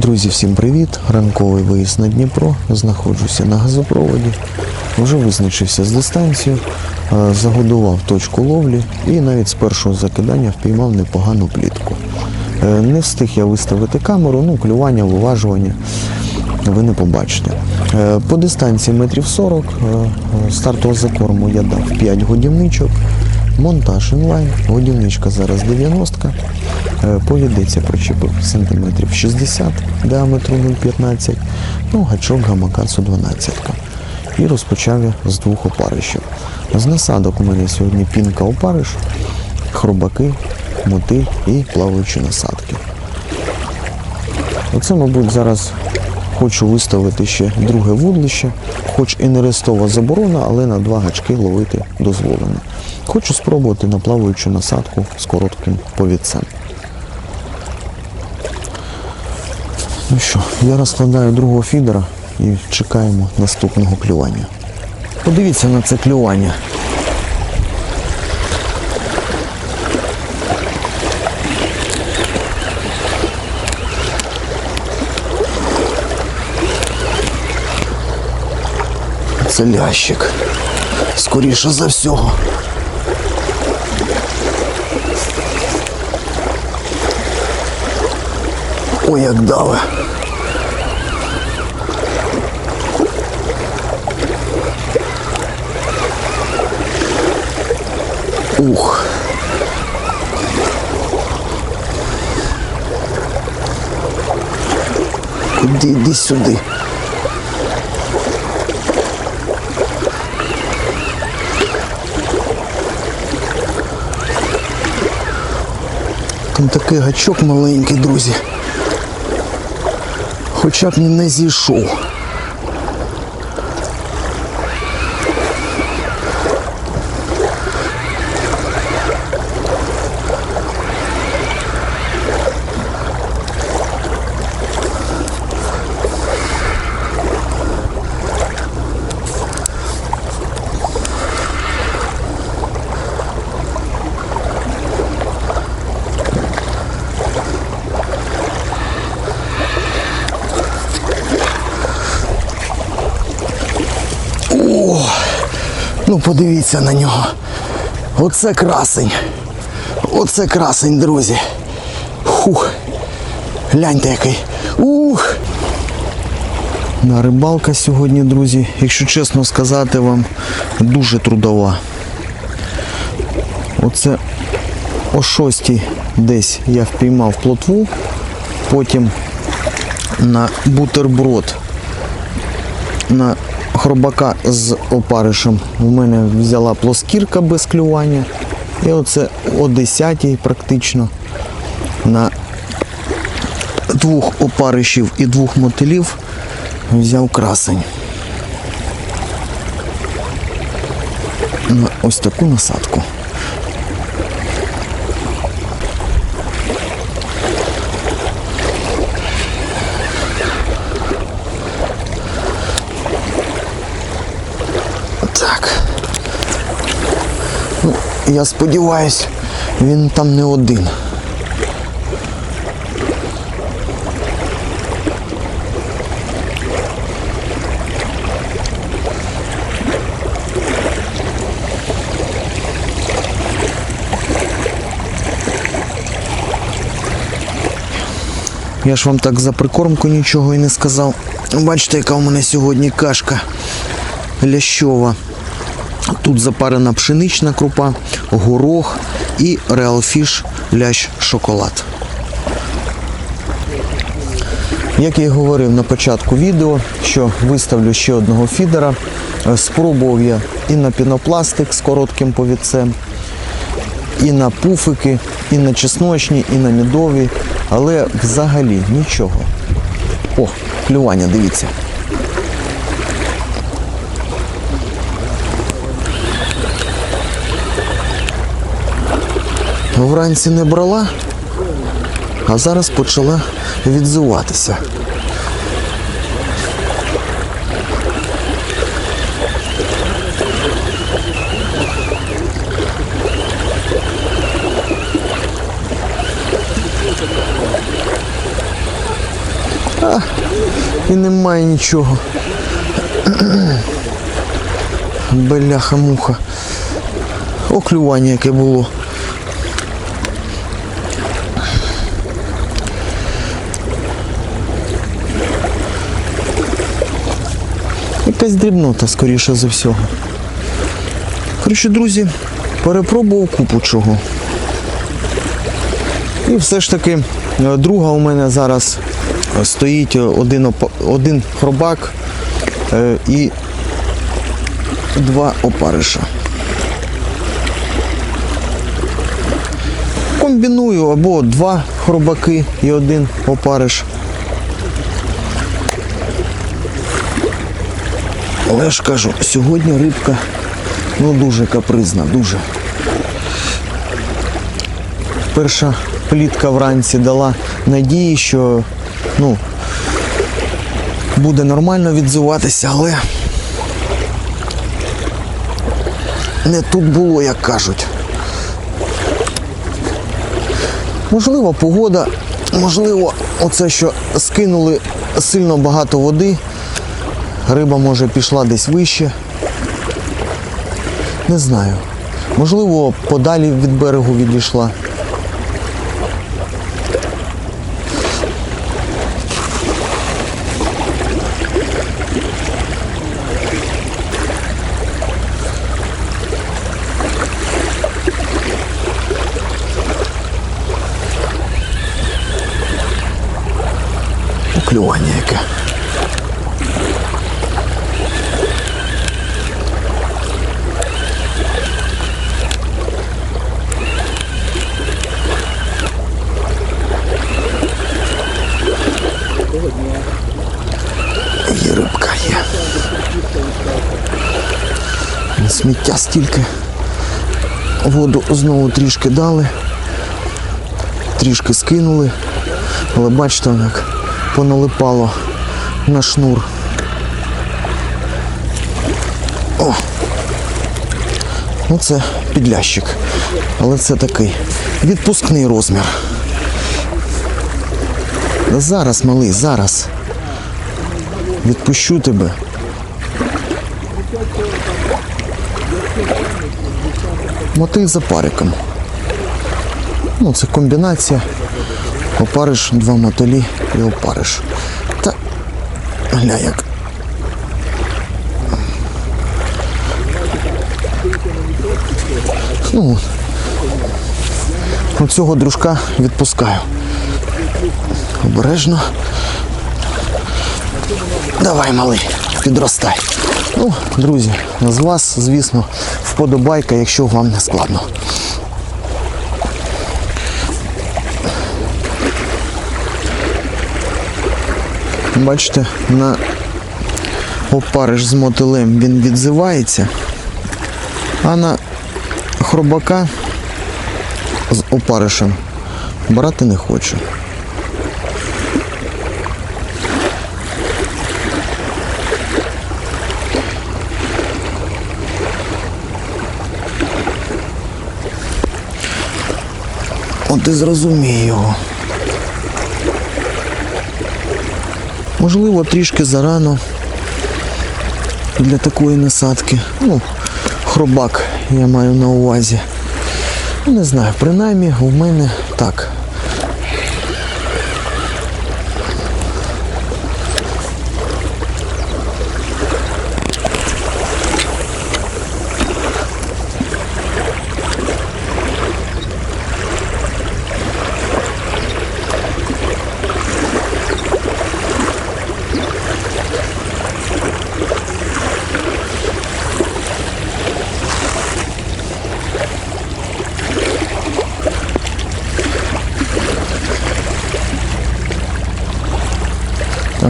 Друзі, всім привіт! Ранковий виїзд на Дніпро. Знаходжуся на газопроводі. Вже визначився з дистанцією, е, загодував точку ловлі і навіть з першого закидання впіймав непогану плітку. Е, Не встиг я виставити камеру, ну, клювання, виважування ви не побачите. Е, По дистанції метрів 40 е, е, стартового закорму я дав 5 годівничок. Монтаж інлайн, годівничка зараз 90 Е, Повідеться причепив сантиметрів 60 діаметру 0,15, ну гачок гамакацу 12. І розпочав я з двох опарищів. З насадок у мене сьогодні пінка опариш, хробаки, мотиль і плаваючі насадки. Оце, мабуть, зараз хочу виставити ще друге вудлище, хоч і не рестова заборона, але на два гачки ловити дозволено. Хочу спробувати на плаваючу насадку з коротким повідцем. Ну що, я розкладаю другого фідера і чекаємо наступного клювання. Подивіться на це клювання. Це лящик. Скоріше за всього. Ой, як даве. Ух. Куди іди сюди? Там такий гачок маленький, друзі. Хоча б не зійшов. Ну подивіться на нього. Оце красень. Оце красень, друзі. Хух. Гляньте який. Ух. На рибалка сьогодні, друзі, якщо чесно сказати вам, дуже трудова. Оце о шостій десь я впіймав плотву, потім на бутерброд на хробака з опаришем у мене взяла плоскірка без клювання. І оце о 10 практично на двох опаришів і двох мотилів взяв красень. На ось таку насадку. Я сподіваюсь, він там не один. Я ж вам так за прикормку нічого і не сказав. Бачите, яка у мене сьогодні кашка лящова. Тут запарена пшенична крупа, горох і реалфіш лящ шоколад. Як я і говорив на початку відео, що виставлю ще одного фідера. Е, Спробував я і на пінопластик з коротким повідцем, і на пуфики, і на чесночні, і на мідові, але взагалі нічого. О, клювання, дивіться. Вранці не брала, а зараз почала відзиватися. А, і немає нічого. Беляха-муха. О, клювання яке було. Якась дрібнота, скоріше за всього. Коротше, друзі, перепробував купу чого. І все ж таки, е, друга у мене зараз е, стоїть е, один, один хробак і два опариша. Комбіную або два хробаки і один опариш. Але ж кажу, сьогодні рибка ну дуже капризна, дуже. Перша плітка вранці дала надії, що ну, буде нормально відзуватися, але не тут було, як кажуть. Можливо, погода, можливо, оце, що скинули сильно багато води, риба може пішла десь вище. Не знаю. Можливо, подалі від берегу відійшла. Поклювання яке. Є рибка є. Сміття стільки. Воду знову трішки дали. Трішки скинули. Але бачите, як поналипало на шнур. О! Ну це підлящик. Але це такий відпускний розмір. Зараз, малий, зараз. Відпущу тебе. Мотив за париком. Ну, це комбінація. Опариш, два мотилі і опариш. Та гля як. Ну, оцього дружка відпускаю. Обережно. Давай, малий, підростай. Ну, друзі, з вас, звісно, вподобайка, якщо вам не складно. Бачите, на опариш з мотилем він відзивається, а на хробака з опаришем брати не хочу. От і зрозумій його. Можливо, трішки зарано для такої насадки. Ну, хробак я маю на увазі. Ну, Не знаю, принаймні у мене так.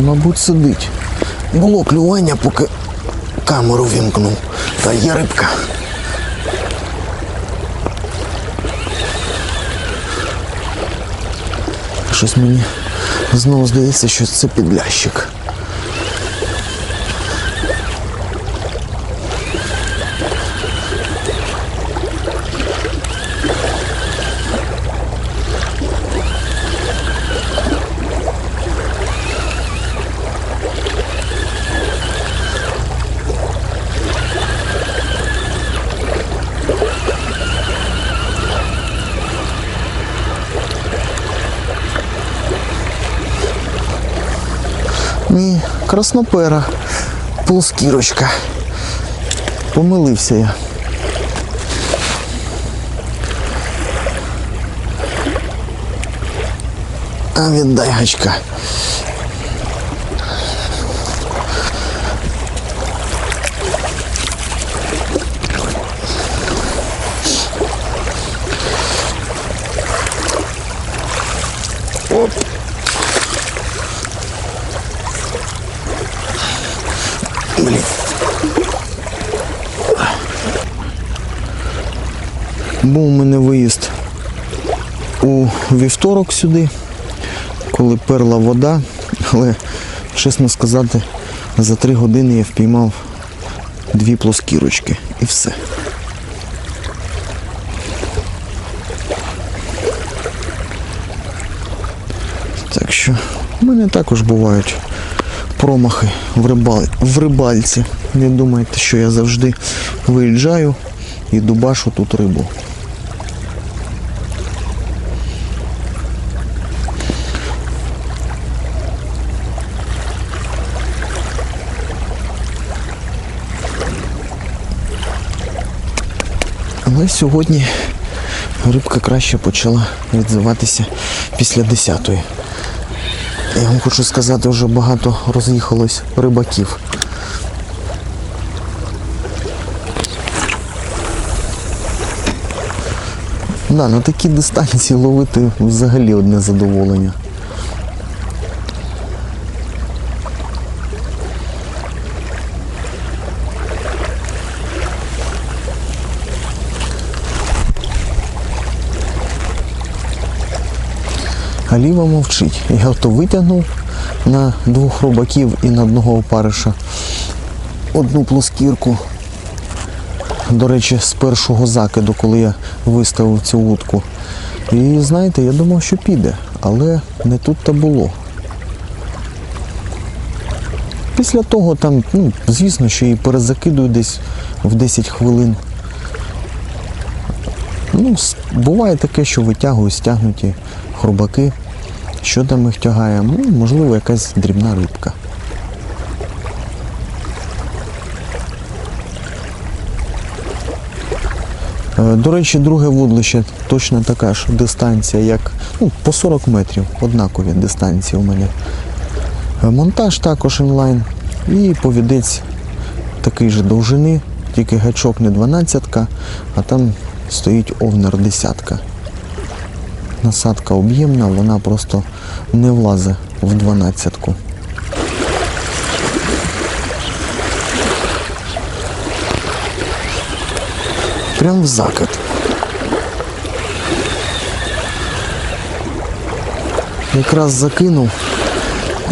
Мабуть, сидить. Було клювання, поки камеру вімкнув. Та є рибка. Щось мені знову здається, що це підлящик. Краснопера, плоскірочка. Помилився я. А віддай гачка. Був у мене виїзд у вівторок сюди, коли перла вода, але, чесно сказати, за три години я впіймав дві плоскірочки і все. Так що в мене також бувають промахи в, рибал... в рибальці. Не думайте, що я завжди виїжджаю і дубашу тут рибу. Але сьогодні рибка краще почала відзиватися після 10-ї. Я вам хочу сказати, вже багато роз'їхалось рибаків. Да, на такі дистанції ловити взагалі одне задоволення. Ліва мовчить. Я то витягнув на двох рубаків і на одного опариша одну плоскірку. До речі, з першого закиду, коли я виставив цю вудку. І знаєте, я думав, що піде, але не тут-то було. Після того там, ну, звісно, що і перезакидую десь в 10 хвилин. Ну, буває таке, що витягую стягнуті хробаки. Що там їх тягає? Ну, можливо, якась дрібна рибка. Е, До речі, друге вудлище точно така ж дистанція, як ну, по 40 метрів, однакові дистанції у мене. Е, Монтаж також інлайн і повідець такий же довжини, тільки гачок не 12, а там стоїть овнер десятка. Насадка об'ємна, вона просто не влазить в дванадцятку. Прям в закат. Якраз закинув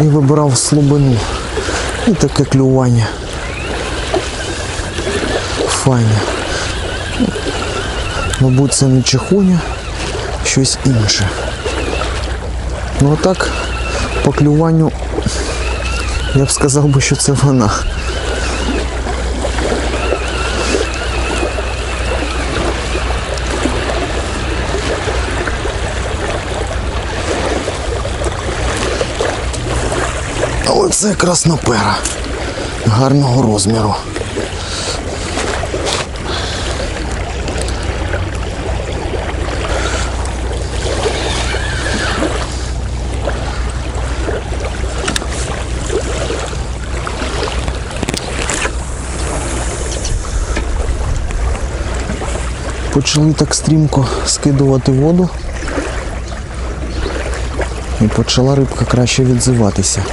і вибирав слабину. І таке клювання. Файне. Мабуть, це не чехоня, щось інше. Ну а так, по клюванню я б сказав би, що це вона. Але це краснопера гарного розміру. Почали так стрімко скидувати воду. І почала рибка краще відзиватися.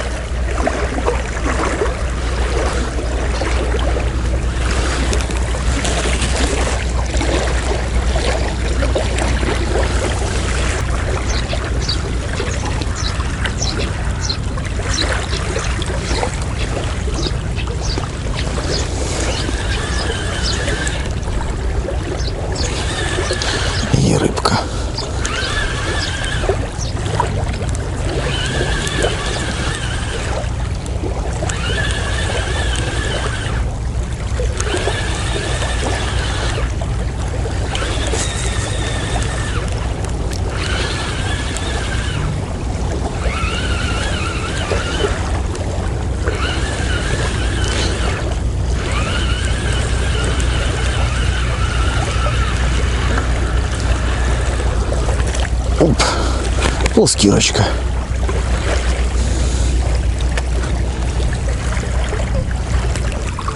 Плоскірочка.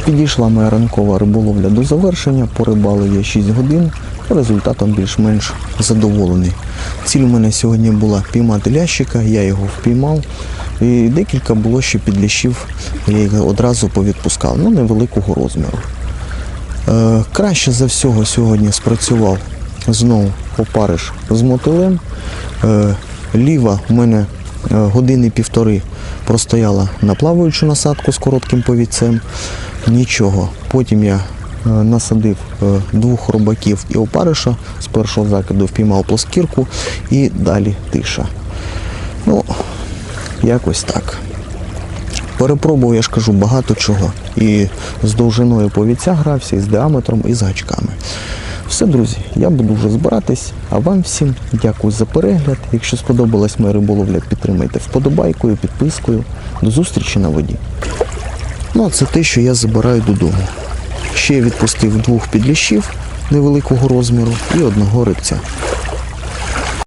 Підійшла моя ранкова риболовля до завершення, порибалив я 6 годин, результатом більш-менш задоволений. Ціль у мене сьогодні була піймати лящика, я його впіймав. І декілька було ще підлящів, я їх одразу повідпускав, ну невеликого розміру. Е, краще за всього сьогодні спрацював знову опариш з мотилем. Е, ліва у мене е, години півтори простояла на плаваючу насадку з коротким повідцем. Нічого. Потім я е, насадив е, двох робаків і опариша. З першого закиду впіймав плоскірку і далі тиша. Ну, якось так. Перепробував, я ж кажу, багато чого. І з довжиною повіця грався, і з діаметром, і з гачками. Все, друзі, я буду вже збиратись. А вам всім дякую за перегляд. Якщо сподобалась моя риболовля, підтримайте вподобайкою, підпискою. До зустрічі на воді. Ну, а це те, що я забираю додому. Ще я відпустив двох підліщів невеликого розміру і одного рибця.